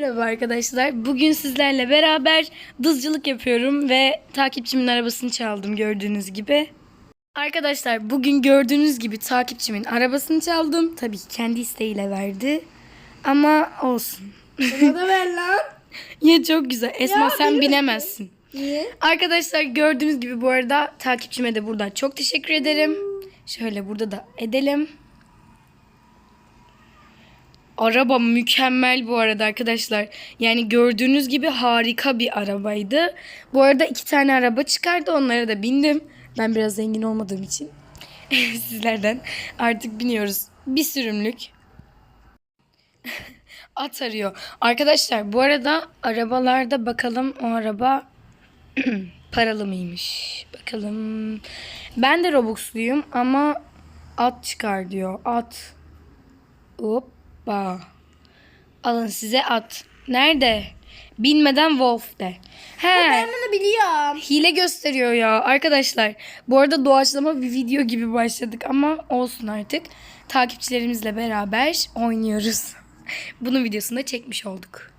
Merhaba arkadaşlar. Bugün sizlerle beraber dızcılık yapıyorum ve takipçimin arabasını çaldım gördüğünüz gibi. Arkadaşlar bugün gördüğünüz gibi takipçimin arabasını çaldım. Tabii ki kendi isteğiyle verdi. Ama olsun. Bana da ver lan. Ya çok güzel. Esma Ya, sen binemezsin. Niye? Arkadaşlar gördüğünüz gibi bu arada takipçime de buradan çok teşekkür ederim. Şöyle burada da edelim. Araba mükemmel bu arada arkadaşlar. Yani gördüğünüz gibi harika bir arabaydı. Bu arada iki tane araba çıkardı. Onlara da bindim. Ben biraz zengin olmadığım için sizlerden artık biniyoruz. Bir sürümlük. At arıyor. Arkadaşlar bu arada arabalarda bakalım o araba paralı mıymış? Bakalım. Ben de Robux'luyum ama at çıkar diyor. At. Hoppa. Alın size at. Nerede? Bilmeden Wolf de. He. Ben bunu biliyorum. Hile gösteriyor ya arkadaşlar. Bu arada doğaçlama bir video gibi başladık ama olsun artık. Takipçilerimizle beraber oynuyoruz. Bunun videosunu da çekmiş olduk.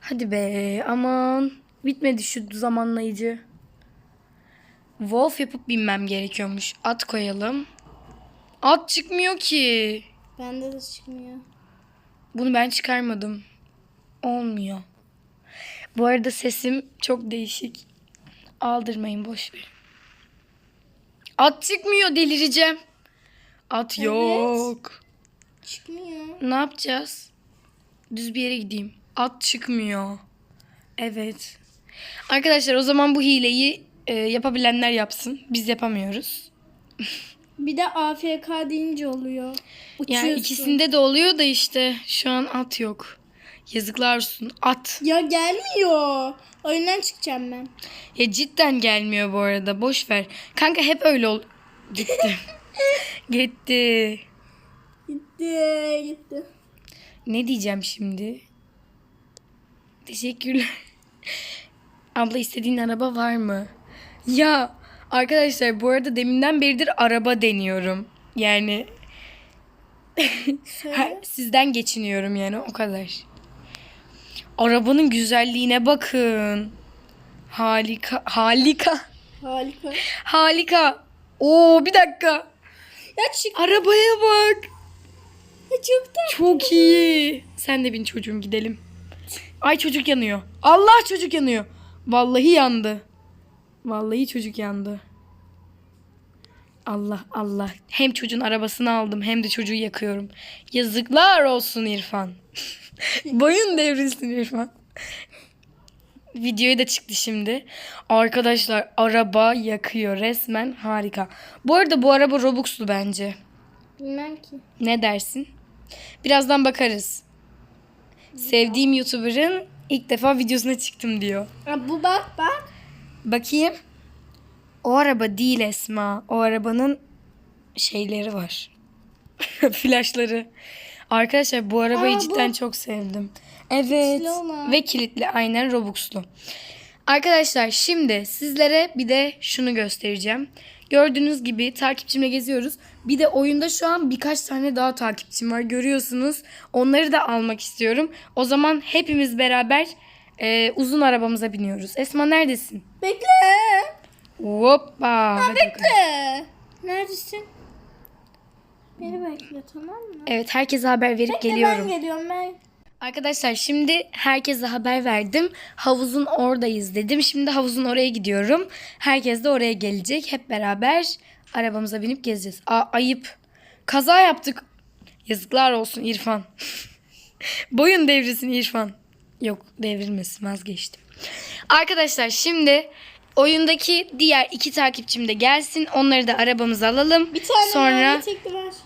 Hadi be aman. Bitmedi şu zamanlayıcı. Wolf yapıp binmem gerekiyormuş. At koyalım. At çıkmıyor ki. Bende de çıkmıyor. Bunu ben çıkarmadım. Olmuyor. Bu arada sesim çok değişik. Aldırmayın boş ver. At çıkmıyor delireceğim. At yok. Çıkmıyor. Ne yapacağız? Düz bir yere gideyim. At çıkmıyor. Evet. Arkadaşlar o zaman bu hileyi e, yapabilenler yapsın. Biz yapamıyoruz. Bir de AFK deyince oluyor. Uçuyorsun. Yani ikisinde de oluyor da işte şu an at yok. Yazıklar olsun. At. Ya gelmiyor. Oyundan çıkacağım ben. Ya cidden gelmiyor bu arada. Boş ver. Kanka hep öyle ol. Gitti. Gitti. Gitti gitti. Ne diyeceğim şimdi? Teşekkürler. Abla istediğin araba var mı? Ya arkadaşlar bu arada deminden beridir araba deniyorum. Yani sizden geçiniyorum yani o kadar. Arabanın güzelliğine bakın. Harika. Harika. Harika. Harika. Oo bir dakika. Ya çık. Arabaya bak. Ya çok tatlı. Çok iyi. Sen de bin çocuğum gidelim. Ay çocuk yanıyor. Allah çocuk yanıyor. Vallahi yandı. Vallahi çocuk yandı. Allah Allah. Hem çocuğun arabasını aldım hem de çocuğu yakıyorum. Yazıklar olsun İrfan. Boyun devrilsin İrfan. Videoya da çıktı şimdi. Arkadaşlar araba yakıyor resmen harika. Bu arada bu araba Robux'lu bence. Bilmem ki. Ne dersin? Birazdan bakarız. Sevdiğim YouTuber'ın ilk defa videosuna çıktım diyor. Ha, bu bak bak. Bakayım. O araba değil Esma. O arabanın şeyleri var. Flaşları. Arkadaşlar bu arabayı Aa, bu. cidden çok sevdim. Evet. Kilitli olan. Ve kilitli. Aynen Robux'lu. Arkadaşlar şimdi sizlere bir de şunu göstereceğim. Gördüğünüz gibi takipçimle geziyoruz. Bir de oyunda şu an birkaç tane daha takipçim var görüyorsunuz. Onları da almak istiyorum. O zaman hepimiz beraber e, uzun arabamıza biniyoruz. Esma neredesin? Bekle. Hoppa. Hadi bakalım. Bekle. Neredesin? Beni bekle tamam mı? Evet herkese haber verip Bekle, geliyorum. Ben geliyorum ben. Arkadaşlar şimdi herkese haber verdim. Havuzun oradayız dedim. Şimdi havuzun oraya gidiyorum. Herkes de oraya gelecek. Hep beraber arabamıza binip gezeceğiz. Aa, ayıp. Kaza yaptık. Yazıklar olsun İrfan. Boyun devrilsin İrfan. Yok devrilmesin vazgeçtim. Arkadaşlar şimdi oyundaki diğer iki takipçim de gelsin. Onları da arabamıza alalım. Bir tane Sonra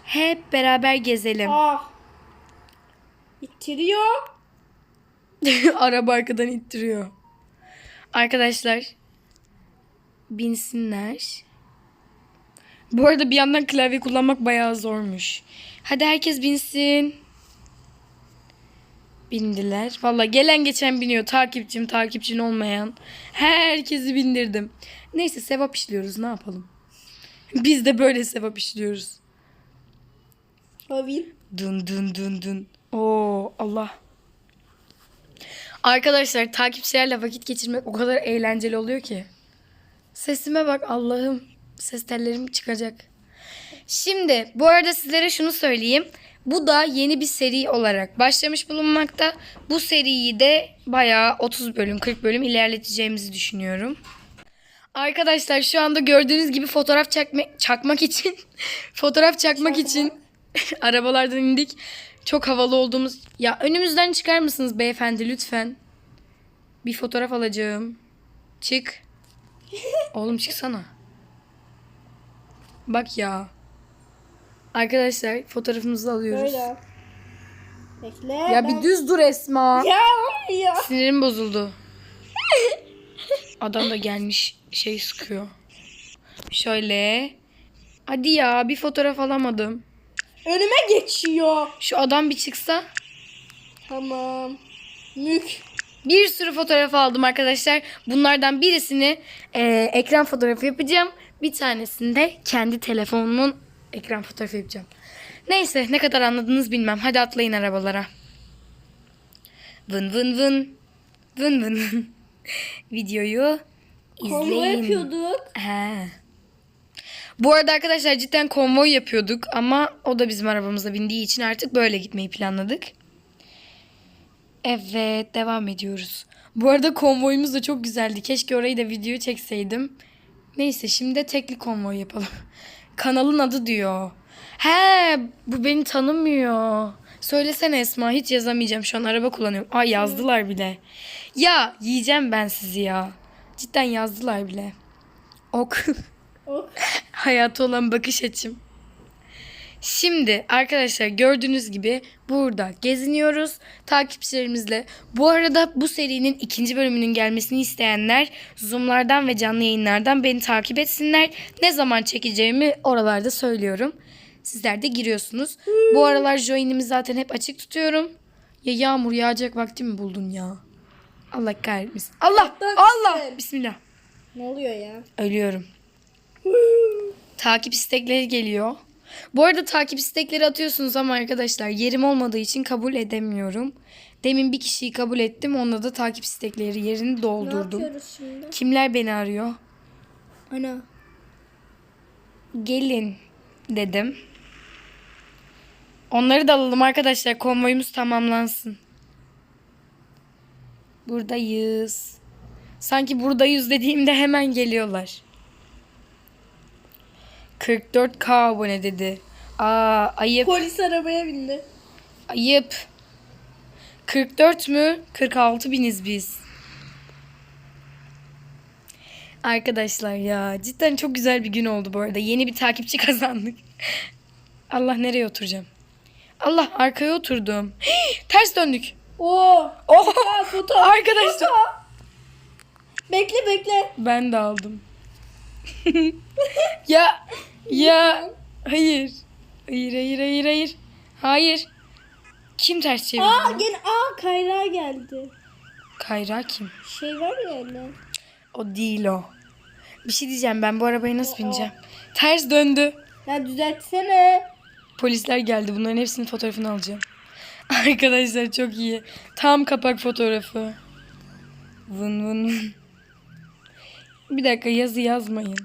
hep beraber gezelim. Ah. İttiriyor. Araba arkadan ittiriyor. Arkadaşlar binsinler. Bu arada bir yandan klavye kullanmak bayağı zormuş. Hadi herkes binsin. Bindiler. Valla gelen geçen biniyor. Takipçim takipçin olmayan. Herkesi bindirdim. Neyse sevap işliyoruz ne yapalım. Biz de böyle sevap işliyoruz. Havil. Dın dın dın dın. Oo Allah. Arkadaşlar takipçilerle vakit geçirmek o kadar eğlenceli oluyor ki. Sesime bak Allah'ım. Ses tellerim çıkacak. Şimdi bu arada sizlere şunu söyleyeyim. Bu da yeni bir seri olarak başlamış bulunmakta. Bu seriyi de bayağı 30 bölüm 40 bölüm ilerleteceğimizi düşünüyorum. Arkadaşlar şu anda gördüğünüz gibi fotoğraf çakma, çakmak için fotoğraf çakmak için arabalardan indik. Çok havalı olduğumuz ya önümüzden çıkar mısınız beyefendi lütfen? Bir fotoğraf alacağım. Çık. Oğlum çıksana. Bak ya. Arkadaşlar fotoğrafımızı alıyoruz. Böyle. Bekle. Ya bir düz dur Esma. Ya ya. Sinirim bozuldu. Adam da gelmiş şey sıkıyor. Şöyle. Hadi ya bir fotoğraf alamadım. Önüme geçiyor. Şu adam bir çıksa. Tamam. Mük. Bir sürü fotoğraf aldım arkadaşlar. Bunlardan birisini e, ekran fotoğrafı yapacağım. Bir tanesini de kendi telefonumun ekran fotoğrafı yapacağım. Neyse ne kadar anladınız bilmem. Hadi atlayın arabalara. Vın vın vın. Vın vın vın. Videoyu Konvoy izleyin. yapıyorduk. He. Bu arada arkadaşlar cidden konvoy yapıyorduk ama o da bizim arabamıza bindiği için artık böyle gitmeyi planladık. Evet devam ediyoruz. Bu arada konvoyumuz da çok güzeldi. Keşke orayı da video çekseydim. Neyse şimdi de tekli konvoy yapalım. Kanalın adı diyor. He bu beni tanımıyor. Söylesene Esma hiç yazamayacağım şu an araba kullanıyorum. Ay yazdılar bile. Ya yiyeceğim ben sizi ya. Cidden yazdılar bile. Ok. Ok. Hayata olan bakış açım. Şimdi arkadaşlar gördüğünüz gibi burada geziniyoruz takipçilerimizle. Bu arada bu serinin ikinci bölümünün gelmesini isteyenler Zoom'lardan ve canlı yayınlardan beni takip etsinler. Ne zaman çekeceğimi oralarda söylüyorum. Sizler de giriyorsunuz. Bu aralar join'imi zaten hep açık tutuyorum. Ya yağmur yağacak vakti mi buldun ya? Allah kahretmesin. Allah! Allah! Bismillah. Ne oluyor ya? Ölüyorum. takip istekleri geliyor. Bu arada takip istekleri atıyorsunuz ama arkadaşlar yerim olmadığı için kabul edemiyorum. Demin bir kişiyi kabul ettim. Onunla da takip istekleri yerini Ne doldurdum. yapıyoruz şimdi? Kimler beni arıyor? Ana. Gelin dedim. Onları da alalım arkadaşlar. Konvoyumuz tamamlansın. Buradayız. Sanki buradayız dediğimde hemen geliyorlar. 44k abone dedi. Aa ayıp Polis arabaya bindi. ayıp. 44 mü? 46 biniz biz. Arkadaşlar ya cidden çok güzel bir gün oldu bu arada. Yeni bir takipçi kazandık. Allah nereye oturacağım? Allah arkaya oturdum. Ters döndük. Oo. Oh foto. arkadaşlar. Bekle bekle. Ben de aldım. ya ya hayır. Hayır hayır hayır hayır. Hayır. Kim ters çevirdi? Aa bunu? gene aa Kayra geldi. Kayra kim? Şey var ya öyle. O değil o. Bir şey diyeceğim ben bu arabaya nasıl bineceğim? Ters döndü. Ya düzeltsene. Polisler geldi. Bunların hepsinin fotoğrafını alacağım. Arkadaşlar çok iyi. Tam kapak fotoğrafı. Vın vın vın. Bir dakika yazı yazmayın.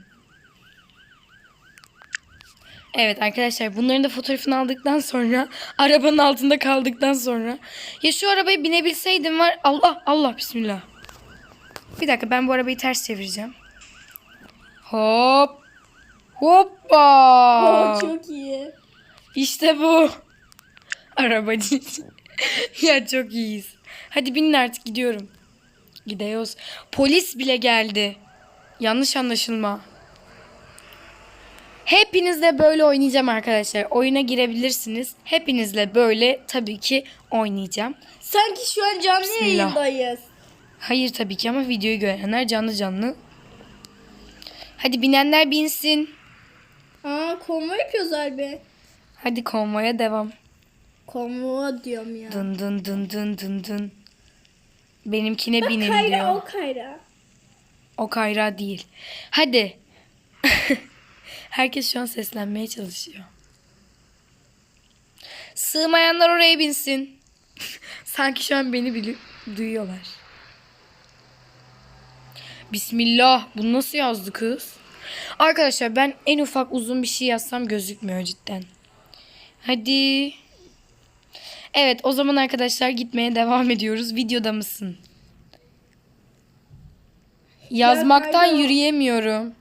Evet arkadaşlar bunların da fotoğrafını aldıktan sonra arabanın altında kaldıktan sonra ya şu arabaya binebilseydim var Allah Allah bismillah. Bir dakika ben bu arabayı ters çevireceğim. Hop. Hoppa. Oo çok iyi. İşte bu. Arabacı. ya çok iyiyiz. Hadi binin artık gidiyorum. Gidiyoruz. Polis bile geldi. Yanlış anlaşılma. Hepinizle böyle oynayacağım arkadaşlar. Oyuna girebilirsiniz. Hepinizle böyle tabii ki oynayacağım. Sanki şu an canlı Bismillah. yayındayız. Hayır tabii ki ama videoyu görenler canlı canlı. Hadi binenler binsin. Aa konvoy yapıyoruz harbi. Hadi konvoya devam. Konvoy diyorum ya. Dın dın dın dın dın dın. Benimkine Bak binin Kayra diyor. o Kayra. O Kayra değil. Hadi. Herkes şu an seslenmeye çalışıyor. Sığmayanlar oraya binsin. Sanki şu an beni bili Duyuyorlar. Bismillah. Bunu nasıl yazdı kız? Arkadaşlar ben en ufak uzun bir şey yazsam gözükmüyor cidden. Hadi. Evet o zaman arkadaşlar gitmeye devam ediyoruz. Videoda mısın? Yazmaktan yürüyemiyorum.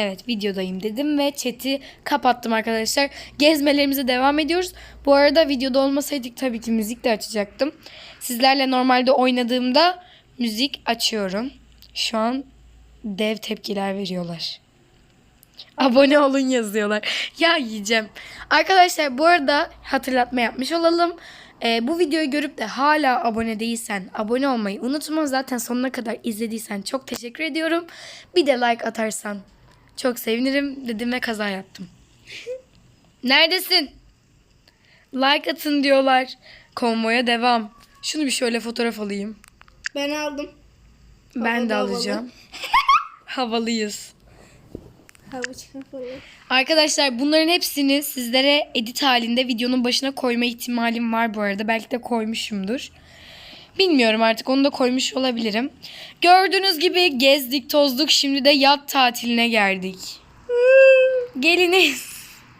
Evet videodayım dedim ve chat'i kapattım arkadaşlar. Gezmelerimize devam ediyoruz. Bu arada videoda olmasaydık tabii ki müzik de açacaktım. Sizlerle normalde oynadığımda müzik açıyorum. Şu an dev tepkiler veriyorlar. Abone olun yazıyorlar. Ya yiyeceğim. Arkadaşlar bu arada hatırlatma yapmış olalım. Ee, bu videoyu görüp de hala abone değilsen abone olmayı unutma. Zaten sonuna kadar izlediysen çok teşekkür ediyorum. Bir de like atarsan çok sevinirim dedim ve kaza yaptım. Neredesin? Like atın diyorlar. Konvoya devam. Şunu bir şöyle fotoğraf alayım. Ben aldım. Ben de Havalı, alacağım. Havalıyız. Havuç kafalı. Arkadaşlar bunların hepsini sizlere edit halinde videonun başına koyma ihtimalim var bu arada. Belki de koymuşumdur. Bilmiyorum artık onu da koymuş olabilirim. Gördüğünüz gibi gezdik tozduk şimdi de yat tatiline geldik. Geliniz.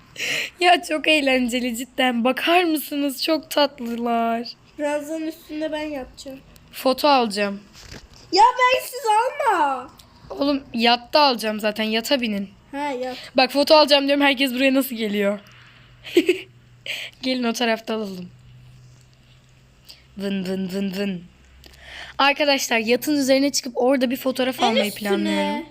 ya çok eğlenceli cidden. Bakar mısınız? Çok tatlılar. Birazdan üstünde ben yapacağım. Foto alacağım. Ya ben siz alma. Oğlum yatta alacağım zaten. Yata binin. Ha yap. Bak foto alacağım diyorum herkes buraya nasıl geliyor? Gelin o tarafta alalım. Vın vın vın vın. Arkadaşlar yatın üzerine çıkıp orada bir fotoğraf almayı üstüne. planlıyorum.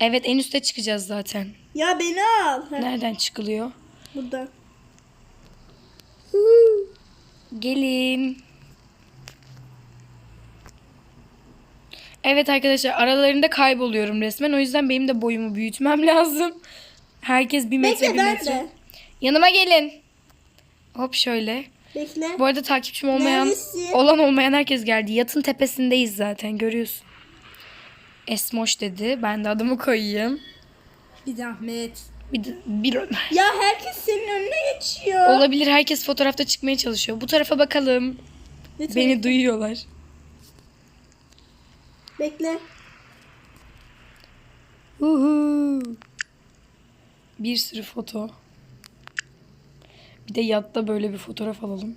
Evet en üste çıkacağız zaten. Ya beni al. Ha, Nereden çıkılıyor? buradan. Gelin. Evet arkadaşlar aralarında kayboluyorum resmen. O yüzden benim de boyumu büyütmem lazım. Herkes bir metre Bekle bir metre. de. Yanıma gelin. Hop şöyle. Bekle. Bu arada takipçim olmayan, Neredesin? olan olmayan herkes geldi. Yatın tepesindeyiz zaten görüyorsun. Esmoş dedi. Ben de adımı koyayım. Bir zahmet. Bir, bir Ya herkes senin önüne geçiyor. olabilir herkes fotoğrafta çıkmaya çalışıyor. Bu tarafa bakalım. Lütfen. Beni duyuyorlar. Bekle. Uhu. Bir sürü foto. Bir de yatta böyle bir fotoğraf alalım.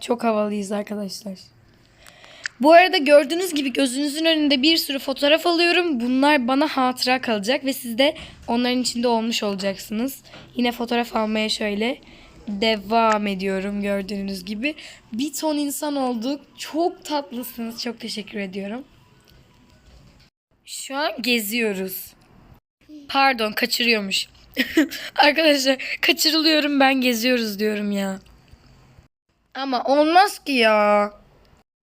Çok havalıyız arkadaşlar. Bu arada gördüğünüz gibi gözünüzün önünde bir sürü fotoğraf alıyorum. Bunlar bana hatıra kalacak ve siz de onların içinde olmuş olacaksınız. Yine fotoğraf almaya şöyle devam ediyorum gördüğünüz gibi. Bir ton insan olduk. Çok tatlısınız. Çok teşekkür ediyorum. Şu an geziyoruz. Pardon kaçırıyormuş. Arkadaşlar kaçırılıyorum ben geziyoruz diyorum ya. Ama olmaz ki ya.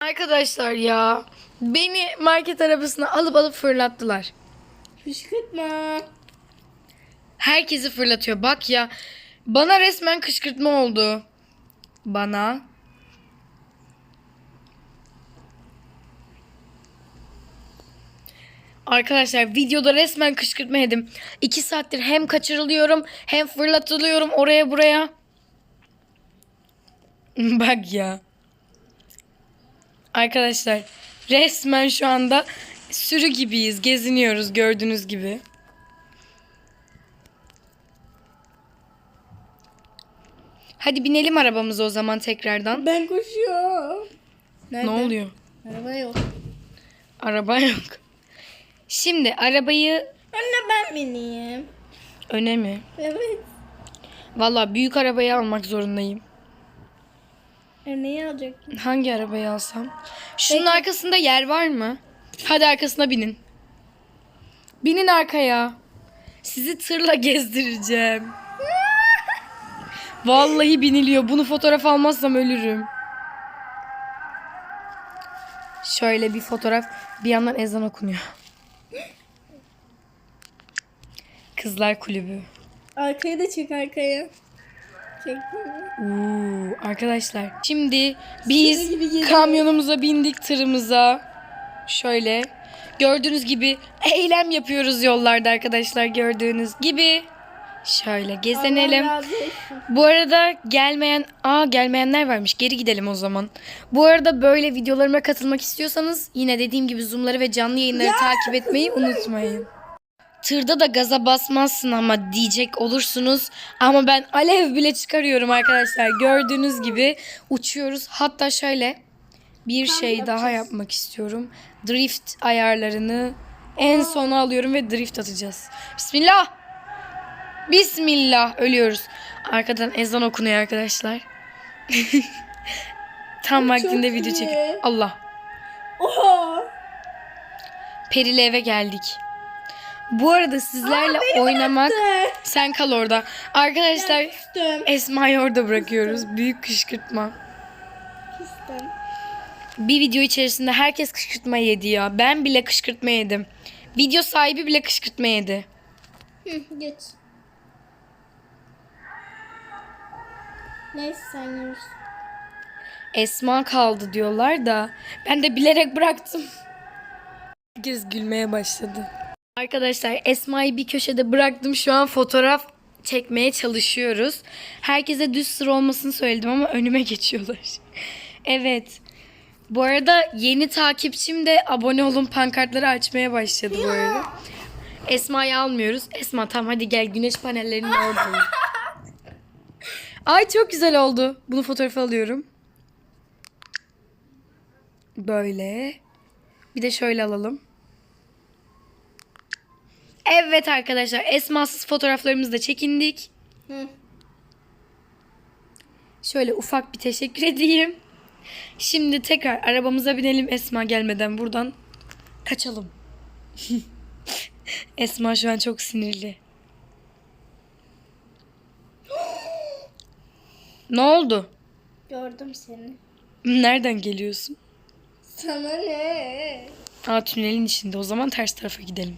Arkadaşlar ya. Beni market arabasına alıp alıp fırlattılar. Fışkırtma. Herkesi fırlatıyor. Bak ya. Bana resmen kışkırtma oldu. Bana. Arkadaşlar videoda resmen kışkırtma yedim. İki saattir hem kaçırılıyorum hem fırlatılıyorum oraya buraya. Bak ya. Arkadaşlar resmen şu anda sürü gibiyiz. Geziniyoruz gördüğünüz gibi. Hadi binelim arabamıza o zaman tekrardan. Ben koşuyorum. Nerede? Ne oluyor? Araba yok. Araba yok. Şimdi arabayı Anne ben bineyim. öne mi? Evet. Valla büyük arabayı almak zorundayım. E neyi alacaktın? Hangi arabayı alsam? Şunun arkasında yer var mı? Hadi arkasına binin. Binin arkaya. Sizi tırla gezdireceğim. Vallahi biniliyor. Bunu fotoğraf almazsam ölürüm. Şöyle bir fotoğraf. Bir yandan ezan okunuyor. Kızlar kulübü. Arkaya da çek arkaya. Mi? Oo, arkadaşlar şimdi biz gibi geliyor. kamyonumuza bindik tırımıza. Şöyle gördüğünüz gibi eylem yapıyoruz yollarda arkadaşlar gördüğünüz gibi. Şöyle gezenelim. Bu arada gelmeyen, aa gelmeyenler varmış. Geri gidelim o zaman. Bu arada böyle videolarıma katılmak istiyorsanız yine dediğim gibi zoomları ve canlı yayınları takip etmeyi unutmayın. Tırda da gaza basmazsın ama diyecek olursunuz. Ama ben alev bile çıkarıyorum arkadaşlar. Gördüğünüz gibi uçuyoruz. Hatta şöyle bir şey daha yapmak istiyorum. Drift ayarlarını en sona alıyorum ve drift atacağız. Bismillah. Bismillah ölüyoruz. Arkadan ezan okunuyor arkadaşlar. Tam vaktinde video çekiyor. Allah. Oha. Perili eve geldik. Bu arada sizlerle oynamak sen kal orada. Arkadaşlar Küstüm. Esma'yı orada bırakıyoruz. Büyük kışkırtma. Küstüm. Bir video içerisinde herkes kışkırtma yedi ya. Ben bile kışkırtma yedim. Video sahibi bile kışkırtma yedi. Hı, geç. Neyse sen yürüsün. Esma kaldı diyorlar da ben de bilerek bıraktım. Herkes gülmeye başladı. Arkadaşlar Esma'yı bir köşede bıraktım. Şu an fotoğraf çekmeye çalışıyoruz. Herkese düz sıra olmasını söyledim ama önüme geçiyorlar. evet. Bu arada yeni takipçim de abone olun pankartları açmaya başladı bu arada. Esma'yı almıyoruz. Esma tamam hadi gel güneş panellerinin oradayım. Ay çok güzel oldu. Bunu fotoğrafı alıyorum. Böyle. Bir de şöyle alalım. Evet arkadaşlar esmasız fotoğraflarımızı da çekindik. Hı. Şöyle ufak bir teşekkür edeyim. Şimdi tekrar arabamıza binelim Esma gelmeden buradan kaçalım. Esma şu an çok sinirli. Ne oldu? Gördüm seni. Nereden geliyorsun? Sana ne? Aa tünelin içinde. O zaman ters tarafa gidelim.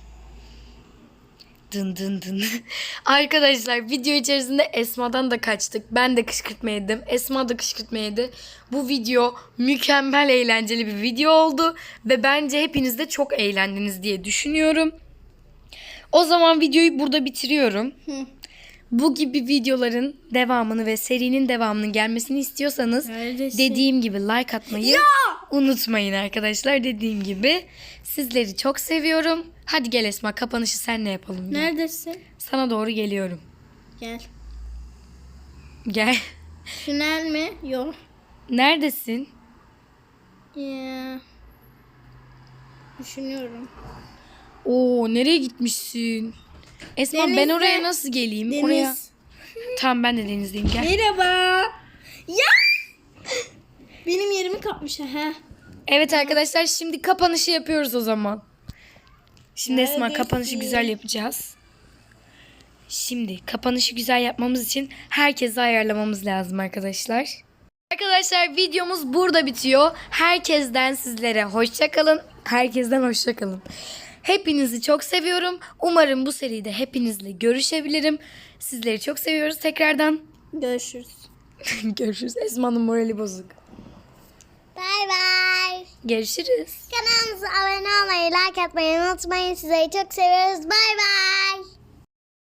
Dın dın dın. Arkadaşlar video içerisinde Esma'dan da kaçtık. Ben de kışkırtma yedim. Esma da kışkırtma yedi. Bu video mükemmel eğlenceli bir video oldu. Ve bence hepiniz de çok eğlendiniz diye düşünüyorum. O zaman videoyu burada bitiriyorum. Hı. Bu gibi videoların devamını ve serinin devamının gelmesini istiyorsanız Neredesin? dediğim gibi like atmayı unutmayın arkadaşlar. Dediğim gibi sizleri çok seviyorum. Hadi gel Esma kapanışı senle yapalım. Gel. Neredesin? Sana doğru geliyorum. Gel. Gel. Tünel mi? Yok. Neredesin? Ya. Düşünüyorum. Oo nereye gitmişsin? Esma ben Denizde. oraya nasıl geleyim? Deniz. Oraya. Tamam ben de denizdeyim gel. Merhaba. Ya. Benim yerimi kapmış ha. Evet arkadaşlar şimdi kapanışı yapıyoruz o zaman. Şimdi Esma Neredesin? kapanışı güzel yapacağız. Şimdi kapanışı güzel yapmamız için herkesi ayarlamamız lazım arkadaşlar. Arkadaşlar videomuz burada bitiyor. Herkesten sizlere hoşça kalın. Herkesten hoşça kalın. Hepinizi çok seviyorum. Umarım bu seride hepinizle görüşebilirim. Sizleri çok seviyoruz tekrardan. Görüşürüz. Görüşürüz. Esma'nın morali bozuk. Bay bay. Görüşürüz. Kanalımıza abone olmayı, like atmayı unutmayın. Sizleri çok seviyoruz. Bay bay.